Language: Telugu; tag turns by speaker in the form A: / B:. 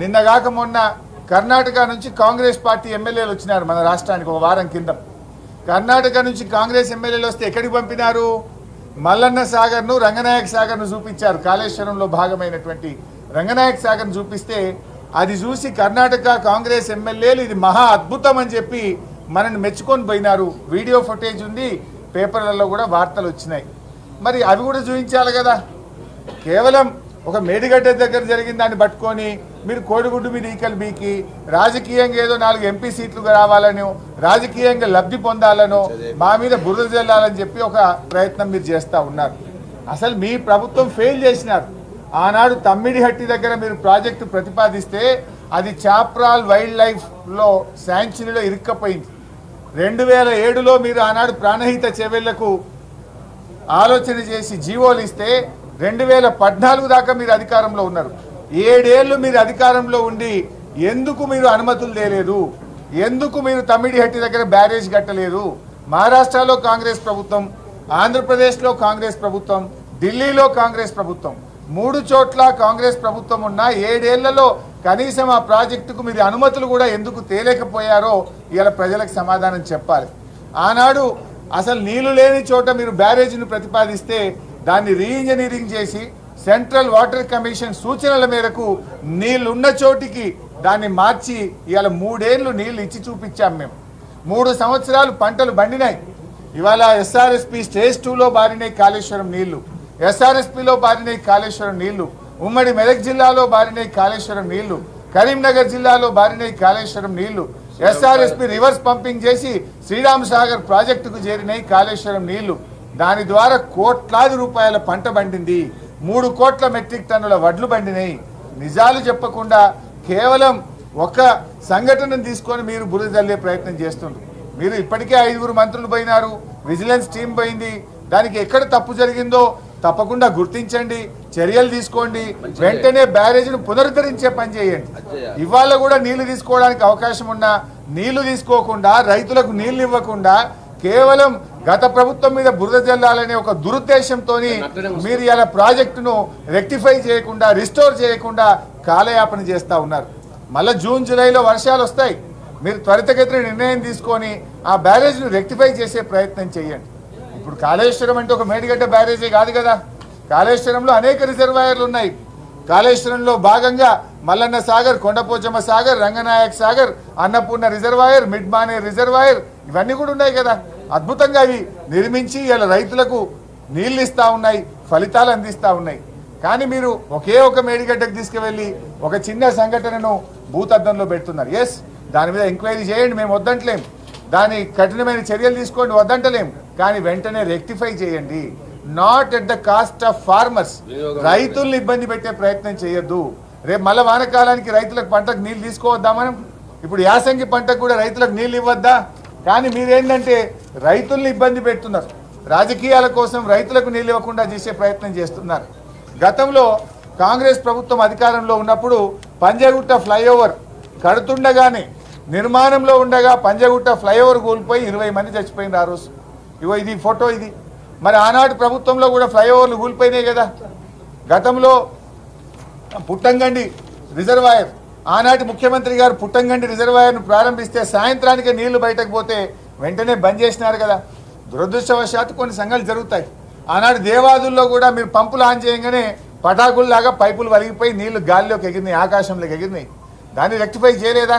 A: నిన్నగాక మొన్న కర్ణాటక నుంచి కాంగ్రెస్ పార్టీ ఎమ్మెల్యేలు వచ్చినారు మన రాష్ట్రానికి ఒక వారం కింద. కర్ణాటక నుంచి కాంగ్రెస్ ఎమ్మెల్యేలు వస్తే ఎక్కడికి పంపినారు? మల్లన్న సాగర్ను రంగనాయక సాగర్ను చూపించారు. కాళేశ్వరంలో భాగమైనటువంటి రంగనాయక సాగర్ను చూపిస్తే అది చూసి కర్ణాటక కాంగ్రెస్ ఎమ్మెల్యేలు ఇది మహా అద్భుతం అని చెప్పి మనల్ని మెచ్చుకొని పోయినారు. వీడియో ఫుటేజ్ ఉంది పేపర్లలో కూడా వార్తలు వచ్చినాయి. మరి అవి కూడా చూపించాలి కదా. కేవలం ఒక మేడిగడ్డ దగ్గర జరిగిన దాన్ని పట్టుకొని మీరు కోడిగుడ్డు మీద ఈకలు బీకి రాజకీయంగా ఏదో నాలుగు ఎంపీ సీట్లు రావాలనో రాజకీయంగా లబ్ధి పొందాలనో మా మీద బురద జల్లాలని చెప్పి ఒక ప్రయత్నం మీరు చేస్తూ ఉన్నారు. అసలు మీ ప్రభుత్వం ఫెయిల్ చేసినారు. ఆనాడు తమ్మిడిహట్టి దగ్గర మీరు ప్రాజెక్టు ప్రతిపాదిస్తే అది చాప్రాల్ వైల్డ్ లైఫ్లో శాంక్చురీలో ఇరుక్కపోయింది. రెండు వేల ఏడులో మీరు ఆనాడు ప్రాణహిత చెవెళ్ళకు ఆలోచన చేసి జీవోలు ఇస్తే రెండు వేల పద్నాలుగు దాకా మీరు అధికారంలో ఉన్నారు. ఏడేళ్ళు మీరు అధికారంలో ఉండి ఎందుకు మీరు అనుమతులు తేలేదు? ఎందుకు మీరు తమ్మిడిహట్టి దగ్గర బ్యారేజ్ కట్టలేదు? మహారాష్ట్రలో కాంగ్రెస్ ప్రభుత్వం ఆంధ్రప్రదేశ్లో కాంగ్రెస్ ప్రభుత్వం ఢిల్లీలో కాంగ్రెస్ ప్రభుత్వం. మూడు చోట్ల కాంగ్రెస్ ప్రభుత్వం ఉన్న ఏడేళ్ళలో కనీసం ఆ ప్రాజెక్టుకు మీరు అనుమతులు కూడా ఎందుకు తేలేకపోయారో ఇలా ప్రజలకు సమాధానం చెప్పాలి. ఆనాడు అసలు నీళ్ళు లేని చోట మీరు బ్యారేజీని ప్రతిపాదిస్తే దాన్ని రీఇంజనీరింగ్ చేసి సెంట్రల్ వాటర్ కమిషన్ సూచనల మేరకు నీళ్ళున్న చోటికి దాన్ని మార్చి ఇవాళ మూడేళ్ళు నీళ్ళు ఇచ్చి చూపించాం మేము. మూడు సంవత్సరాలు పంటలు బండినాయి ఇవాళ ఎస్ఆర్ఎస్పి స్టేజ్ టూలో బారినాయి కాళేశ్వరం నీళ్ళు ఎస్ఆర్ఎస్పిలో బారినాయి కాళేశ్వరం నీళ్ళు ఉమ్మడి మెదక్ జిల్లాలో బారినాయి కాళేశ్వరం నీళ్ళు కరీంనగర్ జిల్లాలో బారినాయి కాళేశ్వరం నీళ్ళు ఎస్ఆర్ఎస్పి రివర్స్ పంపింగ్ చేసి శ్రీరామ్ సాగర్ ప్రాజెక్టుకు చేరినాయి కాళేశ్వరం నీళ్ళు. దాని ద్వారా కోట్లాది రూపాయల పంట పండింది. మూడు కోట్ల మెట్రిక్ టన్నుల వడ్లు పండినాయి నిజాలు చెప్పకుండా కేవలం ఒక సంఘటనను తీసుకొని మీరు బురద జల్లే ప్రయత్నం చేస్తుండ్రు. మీరు ఇప్పటికే ఐదుగురు మంత్రులు పోయినారు విజిలెన్స్ టీం పోయింది. దానికి ఎక్కడ తప్పు జరిగిందో తప్పకుండా గుర్తించండి చర్యలు తీసుకోండి వెంటనే బ్యారేజ్ను పునరుద్ధరించే పని చేయండి. ఇవాళ కూడా నీళ్ళు తీసుకోవడానికి అవకాశం ఉన్నా నీళ్ళు తీసుకోకుండా రైతులకు నీళ్ళు ఇవ్వకుండా కేవలం గత ప్రభుత్వం మీద బురద జల్లాలనే ఒక దురుద్దేశంతో మీరు ఇలా ప్రాజెక్టును రెక్టిఫై చేయకుండా రిస్టోర్ చేయకుండా కాలయాపన చేస్తా ఉన్నారు. మళ్ళీ జూన్ జూలైలో వర్షాలు వస్తాయి. మీరు త్వరితగతిన నిర్ణయం తీసుకొని ఆ బ్యారేజ్ను రెక్టిఫై చేసే ప్రయత్నం చేయండి. ఇప్పుడు కాళేశ్వరం అంటే ఒక మేడిగడ్డ బ్యారేజే కాదు కదా. కాళేశ్వరంలో అనేక రిజర్వాయర్లు ఉన్నాయి. కాళేశ్వరంలో భాగంగా Mallanna Sagar Kondapochamma Sagar Ranganayak Sagar Annapurna reservoir mid Manair reservoir ఇవన్నీ కూడా ఉన్నాయి కదా. అద్భుతంగా అవి నిర్మించి ఇలా రైతులకు నీళ్ళు ఇస్తా ఉన్నాయి ఫలితాలు అందిస్తా ఉన్నాయి. కానీ మీరు ఒకే ఒక మేడిగడ్డకు తీసుకువెళ్ళి ఒక చిన్న సంఘటనను భూతద్దంలో పెడుతున్నారు. ఎస్ దాని మీద ఎంక్వైరీ చేయండి మేము వద్దంటలేం. దాని కఠినమైన చర్యలు తీసుకోండి వద్దంటలేం. కానీ వెంటనే రెక్టిఫై చేయండి. Not at the cost of farmers రైతుల్ని ఇబ్బంది పెట్టే ప్రయత్నం చేయొద్దు. రేపు మళ్ళీ వానకాలానికి రైతులకు పంటకు నీళ్ళు తీసుకోవద్దా మనం ఇప్పుడు యాసంగి పంటకు కూడా రైతులకు నీళ్ళు ఇవ్వద్దా? కానీ మీరేంటంటే రైతుల్ని ఇబ్బంది పెడుతున్నారు. రాజకీయాల కోసం రైతులకు నీళ్ళు ఇవ్వకుండా చేసే ప్రయత్నం చేస్తున్నారు. గతంలో కాంగ్రెస్ ప్రభుత్వం అధికారంలో ఉన్నప్పుడు పంజగుట్ట ఫ్లైఓవర్ కడుతుండగానే నిర్మాణంలో ఉండగా పంజగుట్ట ఫ్లైఓవర్ కూలిపోయి ఇరవై మంది చచ్చిపోయింది ఆ రోజు. ఇవో ఇది ఫోటో ఇది. మరి ఆనాటి ప్రభుత్వంలో కూడా ఫ్లైఓవర్లు కూలిపోయినాయి కదా. గతంలో పుట్టంగండి రిజర్వాయర్ ఆనాటి ముఖ్యమంత్రి గారు పుట్టంగండి రిజర్వాయర్ను ప్రారంభిస్తే సాయంత్రానికి నీళ్ళు బయటకు పోతే వెంటనే బంద్ చేసినారు కదా. దురదృష్టవశాత్తు కొన్ని సంఘాలు జరుగుతాయి. ఆనాడు దేవాదుల్లో కూడా మీరు పంపులు ఆన్ చేయగానే పటాకుల్లాగా పైపులు వలిగిపోయి నీళ్ళు గాలిలోకి ఎగిరినాయి ఆకాశంలోకి ఎగిరినాయి. దాన్ని రెక్టిఫై చేయలేదా?